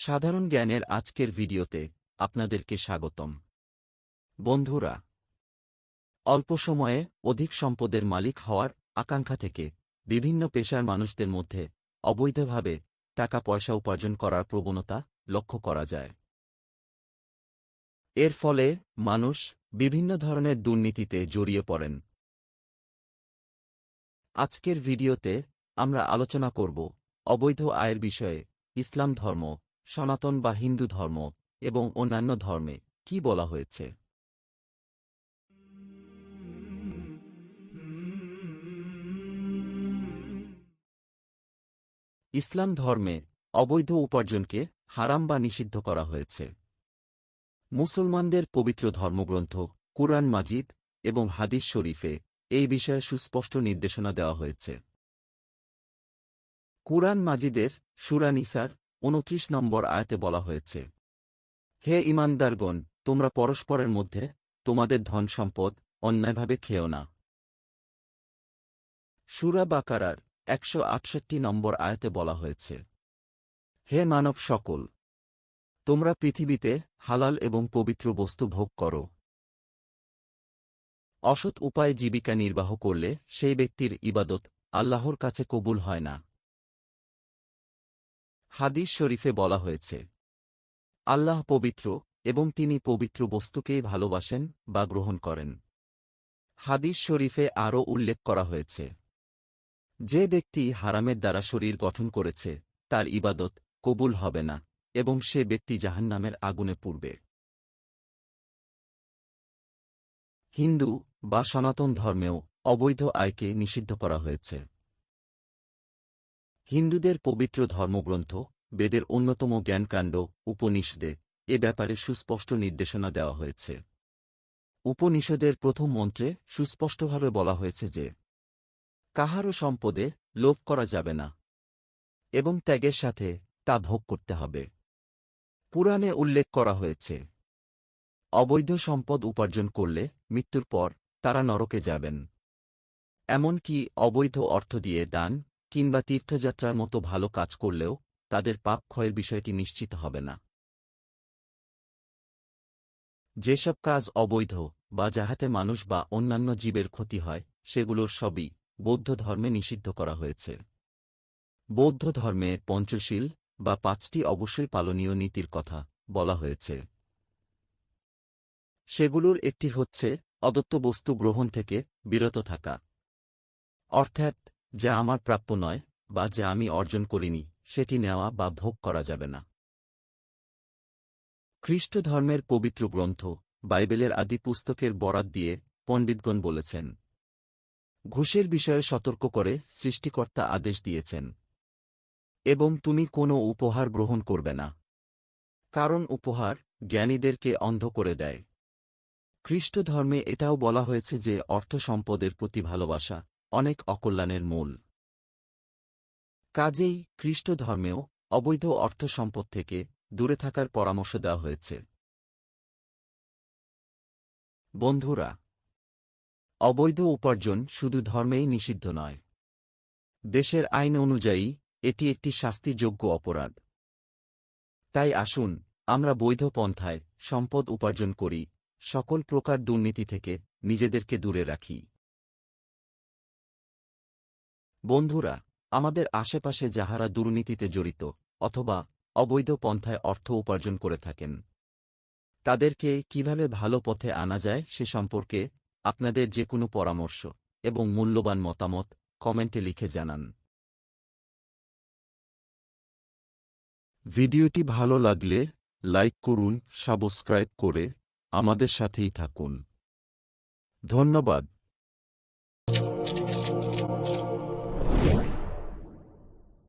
সাধারণ জ্ঞানের আজকের ভিডিওতে আপনাদেরকে স্বাগতম। বন্ধুরা, অল্প সময়ে অধিক সম্পদের মালিক হওয়ার আকাঙ্ক্ষা থেকে বিভিন্ন পেশার মানুষদের মধ্যে অবৈধভাবে টাকা পয়সা উপার্জন করার প্রবণতা লক্ষ্য করা যায়। এর ফলে মানুষ বিভিন্ন ধরনের দুর্নীতিতে জড়িয়ে পড়েন। আজকের ভিডিওতে আমরা আলোচনা করব অবৈধ আয়ের বিষয়ে, ইসলাম ধর্ম সনাতন বা হিন্দু ধর্ম এবং অন্যান্য ধর্মে কি বলা হয়েছে? ইসলাম ধর্মে অবৈধ উপার্জনকে হারাম বা নিষিদ্ধ করা হয়েছে। মুসলমানদের পবিত্র ধর্মগ্রন্থ, কুরআন মাজিদ এবং হাদিস শরীফে এই বিষয়ে সুস্পষ্ট নির্দেশনা দেওয়া হয়েছে। কুরআন মাজিদের সুরা নিসার উনত্রিশ নম্বর আয়াতে বলা হয়েছে, হে ইমানদারগণ, তোমরা পরস্পরের মধ্যে তোমাদের ধন সম্পদ অন্যায়ভাবে খেও না। সুরা বাকারার একশো আটষট্টি নম্বর আয়াতে বলা হয়েছে, হে মানব সকল, তোমরা পৃথিবীতে হালাল এবং পবিত্র বস্তু ভোগ করো। অসৎ উপায়ে জীবিকা নির্বাহ করলে সেই ব্যক্তির ইবাদত আল্লাহর কাছে কবুল হয় না। হাদিস শরীফে বলা হয়েছে, আল্লাহ পবিত্র এবং তিনি পবিত্র বস্তুকেই ভালোবাসেন বা গ্রহণ করেন। হাদিস শরীফে আরও উল্লেখ করা হয়েছে, যে ব্যক্তি হারামের দ্বারা শরীর গঠন করেছে, তার ইবাদত কবুল হবে না এবং সে ব্যক্তি জাহান্নামের আগুনে পূর্বে হিন্দু বা সনাতন ধর্মেও অবৈধ আয়কে নিষিদ্ধ করা হয়েছে। হিন্দুদের পবিত্র ধর্মগ্রন্থ, বেদের অন্যতম জ্ঞানকাণ্ড, উপনিষদে, এ ব্যাপারে সুস্পষ্ট নির্দেশনা দেওয়া হয়েছে। উপনিষদের প্রথম মন্ত্রে সুস্পষ্টভাবে বলা হয়েছে যে, কাহারও সম্পদে লোভ করা যাবে না, এবং ত্যাগের সাথে তা ভোগ করতে হবে। পুরাণে উল্লেখ করা হয়েছে, অবৈধ সম্পদ উপার্জন করলে মৃত্যুর পর তারা নরকে যাবেন। এমনকি অবৈধ অর্থ দিয়ে দান কিংবা তীর্থযাত্রার মতো ভালো কাজ করলেও তাদের পাপ ক্ষয়ের বিষয়টি নিশ্চিত হবে না। যেসব কাজ অবৈধ বা যাহাতে মানুষ বা অন্যান্য জীবের ক্ষতি হয়, সেগুলোর সবই বৌদ্ধ ধর্মে নিষিদ্ধ করা হয়েছে। বৌদ্ধ ধর্মে পঞ্চশীল বা পাঁচটি অবশ্যই পালনীয় নীতির কথা বলা হয়েছে। সেগুলোর একটি হচ্ছে অদত্ত বস্তু গ্রহণ থেকে বিরত থাকা। অর্থাৎ যা আমার প্রাপ্য নয় বা যা আমি অর্জন করিনি, সেটি নেওয়া বা ভোগ করা যাবে না। খ্রিস্ট ধর্মের পবিত্র গ্রন্থ, বাইবেলের আদি পুস্তকের বরাত দিয়ে পণ্ডিতগণ বলেছেন, ঘুষের বিষয়ে সতর্ক করে সৃষ্টিকর্তা আদেশ দিয়েছেন, এবং তুমি কোনো উপহার গ্রহণ করবে না, কারণ উপহার জ্ঞানীদেরকে অন্ধ করে দেয়। খ্রিস্ট ধর্মে এটাও বলা হয়েছে যে অর্থ সম্পদের প্রতি ভালোবাসা অনেক অকল্যাণের মূল। কাজেই খ্রিস্ট ধর্মেও অবৈধ অর্থ সম্পদ থেকে দূরে থাকার পরামর্শ দেওয়া হয়েছে। বন্ধুরা, অবৈধ উপার্জন শুধু ধর্মেই নিষিদ্ধ নয়। দেশের আইন অনুযায়ী এটি একটি শাস্তিযোগ্য অপরাধ। তাই আসুন, আমরা বৈধ পন্থায় সম্পদ উপার্জন করি, সকল প্রকার দুর্নীতি থেকে নিজেদেরকে দূরে রাখি। বন্ধুরা, আমাদের আশেপাশে যাহারা দুর্নীতিতে জড়িত অথবা অবৈধ পন্থায় অর্থ উপার্জন করে থাকেন, তাদেরকে কীভাবে ভালো পথে আনা যায় সে সম্পর্কে আপনাদের যে কোনো পরামর্শ এবং মূল্যবান মতামত কমেন্টে লিখে জানান। ভিডিওটি ভালো লাগলে লাইক করুন, সাবস্ক্রাইব করে আমাদের সাথেই থাকুন। ধন্যবাদ।